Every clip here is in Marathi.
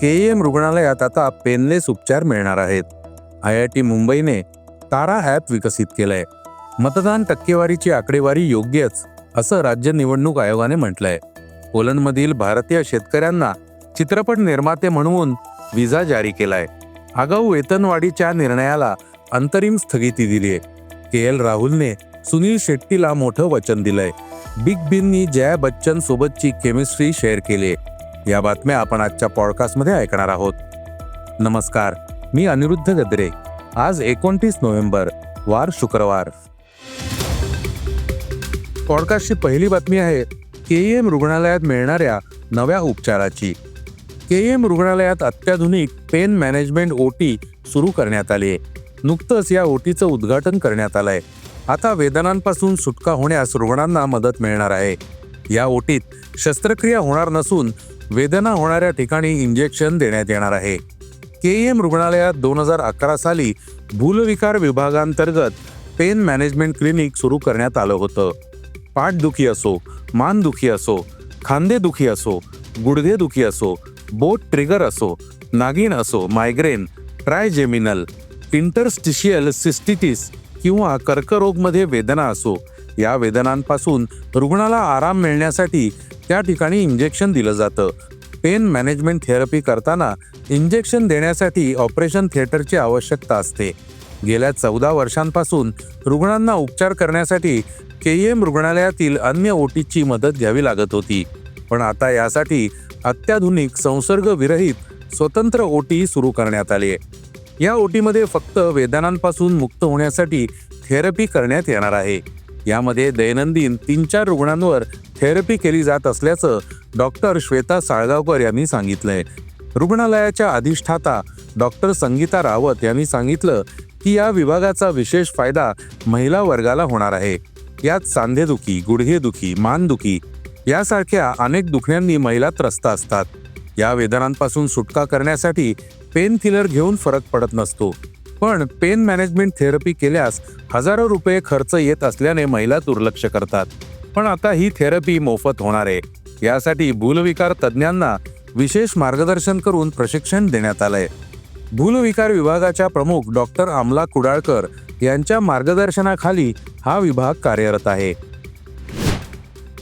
के एम रुग्णालयात आता पेनलेस उपचार मिळणार आहेत. आय आय टी मुंबईने तारा ॲप विकसित केलंय. मतदान टक्केवारीची आकडेवारी योग्यच असं राज्य निवडणूक आयोगाने म्हटलंय. पोलंडमधील भारतीय शेतकऱ्यांना चित्रपट निर्माते म्हणून विजा जारी केलाय. आगाऊ वेतनवाढीच्या निर्णयाला अंतरिम स्थगिती दिली आहे के एल राहुलने सुनील शेट्टीला मोठं वचन दिलंय. बिग बींनी जया बच्चन सोबतची केमिस्ट्री शेअर केली या बातम्या आपण आजच्या पॉडकास्टमध्ये ऐकणार आहोत. नमस्कार मी अनिरुद्ध गद्रे. आज एकोणतीस नोव्हेंबर वार शुक्रवार. पॉडकास्टची पहिली बातमी आहे के एम रुग्णालयात मिळणाऱ्या नव्या उपचाराची. के एम रुग्णालयात अत्याधुनिक पेन मॅनेजमेंट ओटी सुरू करण्यात आली आहे नुकतंच या ओटीचं उद्घाटन करण्यात आलंय. आता वेदनांपासून सुटका होण्यास रुग्णांना मदत मिळणार आहे. या ओटीत शस्त्रक्रिया होणार नसून वेदना होणाऱ्या ठिकाणी इंजेक्शन देण्यात येणार आहे. के एम रुग्णालयात दोन हजार अकरा साली भूलविकार विभागांतर्गत पेन मॅनेजमेंट क्लिनिक सुरू करण्यात आलं होतं. पाठदुखी असो मानदुखी असो खांदेदुखी असो गुडघेदुखी असो बोट ट्रिगर असो नागिन असो मायग्रेन ट्रायजेमिनल इंटरस्टिशियल सिस्टिटिस किंवा कर्करोगमध्ये वेदना असो या वेदनांपासून रुग्णाला आराम मिळण्यासाठी त्या ठिकाणी इंजेक्शन दिलं जातं. पेन मॅनेजमेंट थेरपी करताना इंजेक्शन देण्यासाठी ऑपरेशन थिएटरची आवश्यकता असते. गेल्या चौदा वर्षांपासून रुग्णांना उपचार करण्यासाठी के एम रुग्णालयातील अन्य ओटीची मदत घ्यावी लागत होती. पण आता यासाठी अत्याधुनिक संसर्गविरहित स्वतंत्र ओटी सुरू करण्यात आली. आहे या ओटीमध्ये फक्त वेदनांपासून मुक्त होण्यासाठी थेरपी करण्यात येणार आहे. यामध्ये दैनंदिन तीन चार रुग्णांवर थेरपी केली जात असल्याचं डॉक्टर श्वेता साळगावकर यांनी सांगितलंय. रुग्णालयाच्या अधिष्ठाता डॉक्टर संगीता रावत यांनी सांगितलं की या विभागाचा विशेष फायदा महिला वर्गाला होणार आहे. यात सांधेदुखी गुडघेदुखी मानदुखी यासारख्या अनेक दुखण्यांनी महिला त्रस्त असतात. या वेदनांपासून सुटका करण्यासाठी पेन किलर घेऊन फरक पडत नसतो. पण पेन मॅनेजमेंट थेरपी केल्यास हजारो रुपये खर्च येत असल्याने महिला दुर्लक्ष करतात. पण आता ही थेरपी मोफत होणार आहे. यासाठी भूलविकार तज्ज्ञांना विशेष मार्गदर्शन करून प्रशिक्षण देण्यात आलंय. भूलविकार विभागाच्या प्रमुख डॉक्टर अमला कुडाळकर यांच्या मार्गदर्शनाखाली हा विभाग कार्यरत आहे.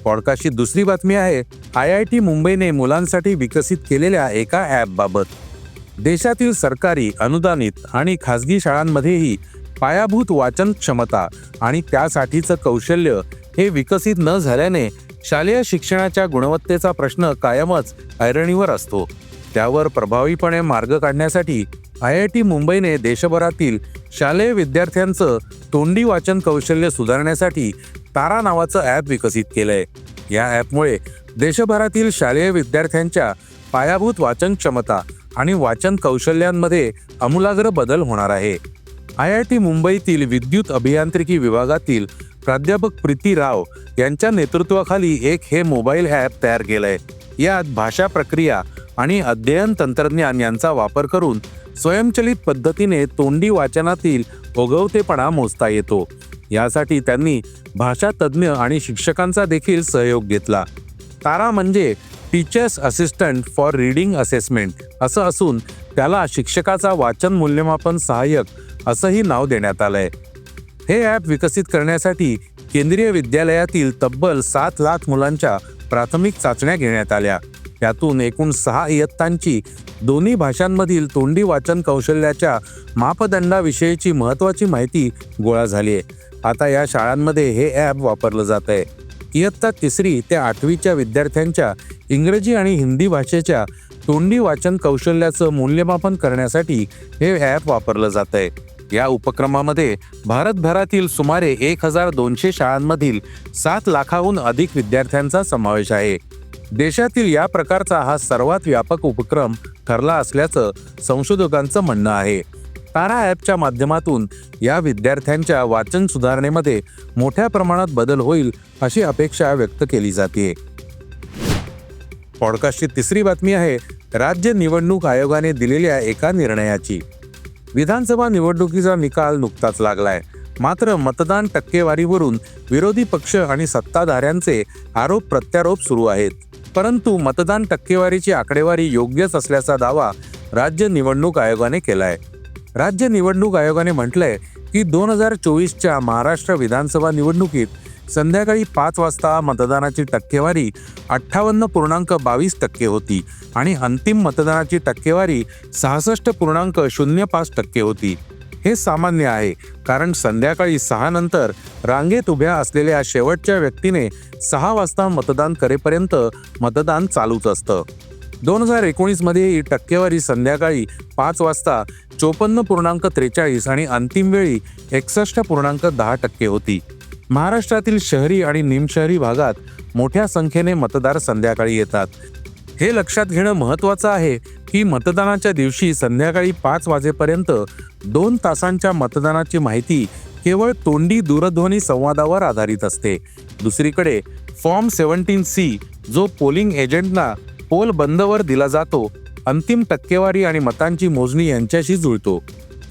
पॉडकास्टची दुसरी बातमी आहे आय आय टी मुंबईने मुलांसाठी विकसित केलेल्या एका ॲपबाबत. देशातील सरकारी अनुदानित आणि खासगी शाळांमध्येही पायाभूत वाचन क्षमता आणि त्यासाठीचं कौशल्य हे विकसित न झाल्याने शालेय शिक्षणाच्या गुणवत्तेचा प्रश्न कायमच ऐरणीवर असतो. त्यावर प्रभावीपणे मार्ग काढण्यासाठी आय आय टी मुंबईने देशभरातील शालेय विद्यार्थ्यांचं तोंडी वाचन कौशल्य सुधारण्यासाठी तारा नावाचं ॲप विकसित केलंय. या ॲपमुळे देशभरातील शालेय विद्यार्थ्यांच्या पायाभूत वाचन क्षमता आणि वाचन कौशल्यांमध्ये आमूलाग्र बदल होणार आहे. आय आय टी मुंबईतील विद्युत अभियांत्रिकी विभागातील प्राध्यापक प्रीती राव यांच्या नेतृत्वाखाली एक हे मोबाईल ॲप तयार केलंय. यात भाषा प्रक्रिया आणि अध्ययन तंत्रज्ञान यांचा वापर करून स्वयंचलित पद्धतीने तोंडी वाचनातील ओघवतेपणा मोजता येतो. यासाठी त्यांनी भाषा तज्ज्ञ आणि शिक्षकांचा देखील सहयोग घेतला. तारा म्हणजे teachers assistant for reading assessment असं असून त्याला शिक्षकाचा वाचन मूल्यमापन सहाय्यक असंही नाव देण्यात आलंय. हे ॲप विकसित करण्यासाठी केंद्रीय विद्यालयातील तब्बल सात लाख मुलांच्या प्राथमिक चाचण्या घेण्यात आल्या. त्यातून एकूण सहा इयत्तांची दोन्ही भाषांमधील तोंडी वाचन कौशल्याच्या मापदंडाविषयीची महत्त्वाची माहिती गोळा झाली आहे आता या शाळांमध्ये हे ॲप वापरलं जात आहे इयत्ता तिसरी ते आठवीच्या विद्यार्थ्यांच्या इंग्रजी आणि हिंदी भाषेच्या तोंडी वाचन कौशल्याचं मूल्यमापन करण्यासाठी हे ॲप वापरलं जात आहे या उपक्रमामध्ये भारतभरातील सुमारे एक हजार दोनशे शाळांमधील सात लाखाहून अधिक विद्यार्थ्यांचा समावेश आहे. देशातील या प्रकारचा हा सर्वात व्यापक उपक्रम ठरला असल्याचं संशोधकांचं म्हणणं आहे. तारा ॲपच्या माध्यमातून या विद्यार्थ्यांच्या वाचन सुधारणेमध्ये मोठ्या प्रमाणात बदल होईल अशी अपेक्षा व्यक्त केली जाते. पॉडकास्टची तिसरी बातमी आहे राज्य निवडणूक आयोगाने दिलेल्या एका निर्णयाची. विधानसभा निवडणुकीचा निकाल नुकताच लागलाय. मात्र मतदान टक्केवारीवरून विरोधी पक्ष आणि सत्ताधाऱ्यांचे आरोप प्रत्यारोप सुरू आहेत. परंतु मतदान टक्केवारीची आकडेवारी योग्यच असल्याचा दावा राज्य निवडणूक आयोगाने केलाय. राज्य निवडणूक आयोगाने म्हटलंय की दोन हजार चोवीसच्या महाराष्ट्र विधानसभा निवडणुकीत संध्याकाळी पाच वाजता मतदानाची टक्केवारी अठ्ठावन्न पूर्णांक बावीस टक्के होती आणि अंतिम मतदानाची टक्केवारी सहासष्ट पूर्णांक शून्य पाच टक्के होती. हे सामान्य आहे कारण संध्याकाळी सहा नंतर रांगेत उभ्या असलेल्या शेवटच्या व्यक्तीने सहा वाजता मतदान करेपर्यंत मतदान चालूच असतं. दोन हजार एकोणीसमध्ये ही टक्केवारी संध्याकाळी पाच वाजता चोपन्न पूर्णांक त्रेचाळीस आणि अंतिम वेळी एकसष्ट पूर्णांक दहा टक्के होती. महाराष्ट्रातील शहरी आणि निमशहरी भागात मोठ्या संख्येने मतदार संध्याकाळी येतात. हे लक्षात घेणं महत्त्वाचं आहे की मतदानाच्या दिवशी संध्याकाळी पाच वाजेपर्यंत दोन तासांच्या मतदानाची माहिती केवळ तोंडी दूरध्वनी संवादावर आधारित असते. दुसरीकडे फॉर्म सेव्हन्टीन सी जो पोलिंग एजंटना पोल बंदवर दिला जातो अंतिम टक्केवारी आणि मतांची मोजणी यांच्याशी जुळतो.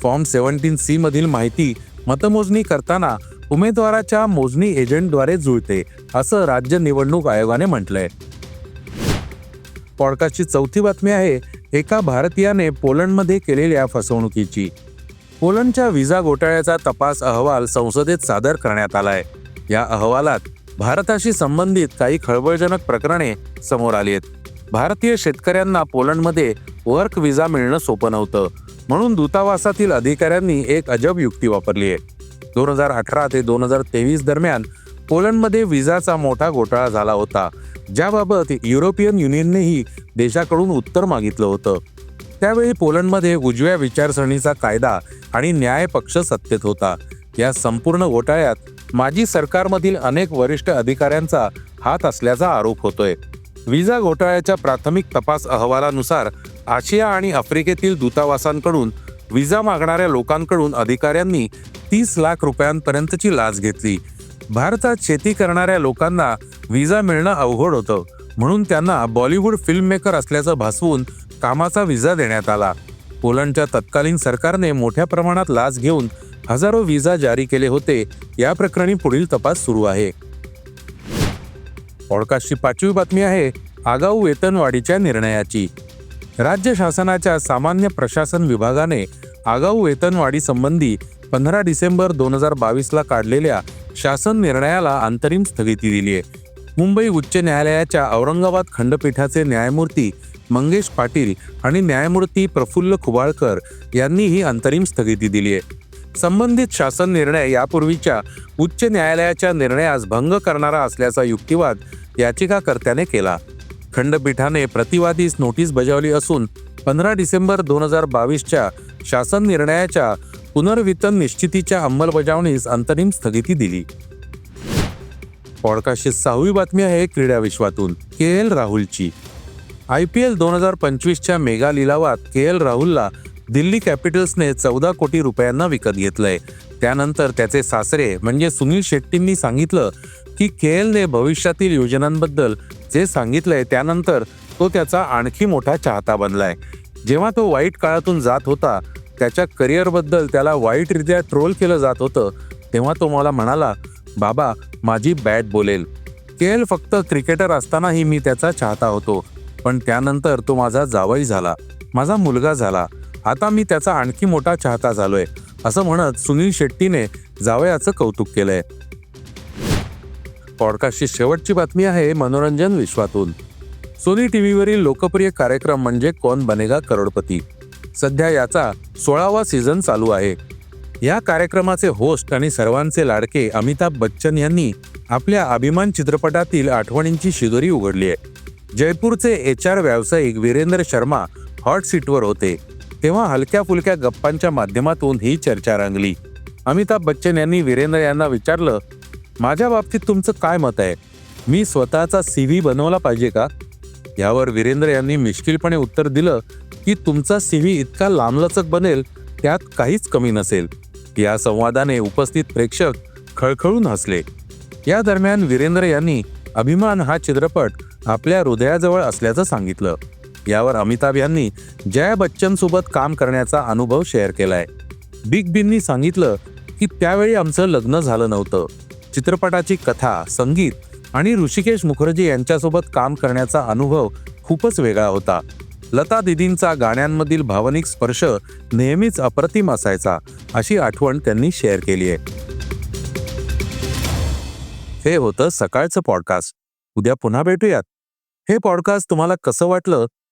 फॉर्म सेव्हन्टीन सी मधील माहिती मतमोजणी करताना उमेदवाराच्या मोजणी एजंटद्वारे जुळते असं राज्य निवडणूक आयोगाने म्हटलंय. पॉडकास्टची चौथी बातमी आहे एका भारतीयाने पोलंडमध्ये केलेल्या फसवणुकीची. पोलंडच्या व्हिसा घोटाळ्याचा तपास अहवाल संसदेत सादर करण्यात आलाय. या अहवालात भारताशी संबंधित काही खळबळजनक प्रकरणे समोर आली आहेत. भारतीय शेतकऱ्यांना पोलंडमध्ये वर्क व्हिसा मिळणं सोपं नव्हतं. म्हणून दूतावासातील अधिकाऱ्यांनी एक अजब युक्ती वापरली आहे. दोन हजार अठरा ते दोन हजार तेवीस दरम्यान पोलंडमध्ये विजाचा मोठा घोटाळा झाला होता. ज्याबाबत युरोपियन युनियननेही देशाकडून उत्तर मागितलं होतं. त्यावेळी पोलंडमध्ये उजव्या विचारसरणीचा कायदा आणि न्याय पक्ष सत्तेत होता. या संपूर्ण घोटाळ्यात माजी सरकारमधील अनेक वरिष्ठ अधिकाऱ्यांचा हात असल्याचा आरोप होतोय. विजा घोटाळ्याच्या प्राथमिक तपास अहवालानुसार आशिया आणि आफ्रिकेतील दूतावासांकडून विजा मागणाऱ्या लोकांकडून अधिकाऱ्यांनी तीस लाख रुपयांपर्यंतची लाच घेतली. भारतात शेती करणाऱ्या लोकांना विजा मिळणं अवघड होतं म्हणून त्यांना बॉलिवूड फिल्म मेकर असल्याचं भासवून कामाचा विजा देण्यात आला. पोलंडच्या तत्कालीन सरकारने मोठ्या प्रमाणात लाच घेऊन हजारो विजा जारी केले होते या प्रकरणी पुढील तपास सुरू आहे. पॉडकास्टची पाचवी बातमी आहे आगाऊ वेतनवाढीच्या निर्णयाची. राज्य शासनाच्या सामान्य प्रशासन विभागाने आगाऊ वेतनवाढी संबंधी पंधरा डिसेंबर दोन हजार बावीसला काढलेल्या शासन निर्णयाला अंतरिम स्थगिती दिली आहे. मुंबई उच्च न्यायालयाच्या औरंगाबाद खंडपीठाचे न्यायमूर्ती मंगेश पाटील आणि न्यायमूर्ती प्रफुल्ल खुबाळकर यांनी ही अंतरिम स्थगिती दिली आहे. संबंधित शासन निर्णय यापूर्वीच्या उच्च न्यायालयाच्या निर्णयास भंग करणारा असल्याचा युक्तिवाद याचिकाकर्त्याने केला. खंडपीठाने प्रतिवादीस नोटीस बजावली असून पंधरा डिसेंबर दोन हजार बावीसच्या शासन निर्णयाच्या पुनर्वितन निश्चितीच्या अंमलबजावणीस अंतरिम स्थगिती दिली. पॉडकास्टची सहावी बातमी आहे क्रीडा विश्वातून के एल राहुलची. आय पी एल दोन हजार पंचवीसच्या मेगा लिलावात के एल राहुलला दिल्ली कॅपिटल्सने चौदा कोटी रुपयांना विकत घेतलंय. त्यानंतर त्याचे सासरे म्हणजे सुनील शेट्टींनी सांगितलं की के एलने भविष्यातील योजनांबद्दल जे सांगितलंय त्यानंतर तो त्याचा आणखी मोठा चाहता बनलाय. जेव्हा तो वाईट काळातून जात होता त्याच्या करिअरबद्दल त्याला वाईटरित्या ट्रोल केलं जात होतं तेव्हा तो मला म्हणाला बाबा माझी बॅट बोलेल. के एल फक्त क्रिकेटर असतानाही मी त्याचा चाहता होतो पण त्यानंतर तो माझा जावई झाला. माझा मुलगा झाला. आता मी त्याचा आणखी मोठा चाहता झालोय असं म्हणत सुनील शेट्टीने जावयाचं कौतुक केलंय. पॉडकास्टची शेवटची बातमी आहे मनोरंजन विश्वातून. सोनी टीव्हीवरील लोकप्रिय कार्यक्रम म्हणजे कोण बनेगा करोडपती? सध्या याचा सोळावा सीझन चालू आहे. या कार्यक्रमाचे होस्ट आणि सर्वांचे लाडके अमिताभ बच्चन यांनी आपल्या अभिमान चित्रपटातील आठवणींची शिदोरी उघडली आहे. जयपूरचे एच आर व्यावसायिक वीरेंद्र शर्मा हॉट सीटवर होते. तेव्हा हलक्या फुलक्या गप्पांच्या माध्यमातून ही चर्चा रंगली. अमिताभ बच्चन यांनी वीरेंद्र यांना विचारलं माझ्या बाबतीत तुमचं काय मत आहे? मी स्वतःचा सी व्ही बनवला पाहिजे का? यावर वीरेंद्र यांनी मिश्किलपणे उत्तर दिलं की तुमचा सी व्ही इतका लांबलचक बनेल त्यात काहीच कमी नसेल. या संवादाने उपस्थित प्रेक्षक खळखळून हसले. या दरम्यान वीरेंद्र यांनी अभिमान हा चित्रपट आपल्या हृदयाजवळ असल्याचं सांगितलं. यावर अमिताभ यांनी जया बच्चन सोबत काम करण्याचा अनुभव शेअर केलाय. बिग बींनी सांगितलं की त्यावेळी आमचं लग्न झालं नव्हतं. चित्रपटाची कथा संगीत आणि ऋषिकेश मुखर्जी यांच्यासोबत काम करण्याचा अनुभव खूपच वेगळा होता. लता दिदींचा गाण्यांमधील भावनिक स्पर्श नेहमीच अप्रतिम असायचा अशी आठवण त्यांनी शेअर केली आहे. हे होतं सकाळचं पॉडकास्ट उद्या पुन्हा भेटूयात. हे पॉडकास्ट तुम्हाला कसं वाटलं?